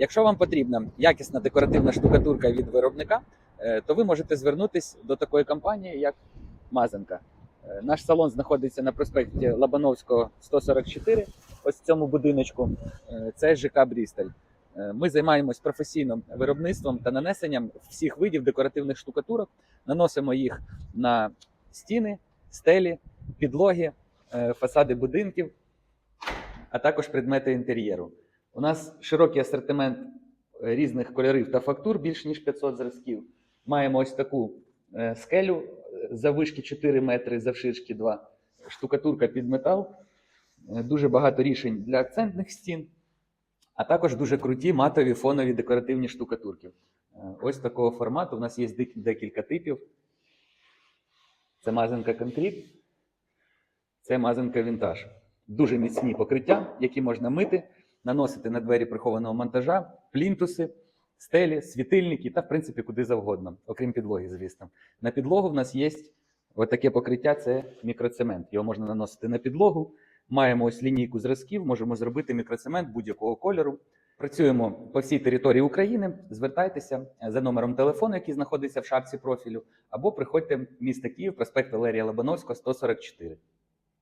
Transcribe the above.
Якщо вам потрібна якісна декоративна штукатурка від виробника, е, то ви можете звернутися до такої компанії, як Мазанка. Е, Наш салон знаходиться на проспекті Лабановського 144, ось в цьому будиночку. Е, Це ЖК Брістель. Ми займаємось професійним виробництвом та нанесенням всіх видів декоративних штукатурок. Наносимо їх на стіни, стелі, підлоги, фасади будинків, а також предмети інтер'єру. У нас широкий асортимент е, різних кольорів та фактур, більш ніж 500 зразків. Маємо ось таку е, скелю е, заввишки 4 метри, завширшки 2, штукатурка під метал, дуже багато рішень для акцентних стін, а також дуже круті матові фонові декоративні штукатурки. Ось такого формату. У нас є декілька типів. Це мазанка конкрет, це мазанка вінтаж. Дуже міцні покриття, які можна мити, наносити на двері прихованого монтажа, плінтуси, стелі, світильники та, в принципі, куди завгодно, окрім підлоги, звісно. На підлогу в нас є таке покриття це мікроцемент. Його можна наносити на підлогу. Маємо ось лінійку зразків, можемо зробити мікроцемент будь-якого кольору. Працюємо по всій території України. Звертайтеся за номером телефону, який знаходиться в шапці профілю, або приходьте в місто Київ, проспект Валерія Лобановського, 144.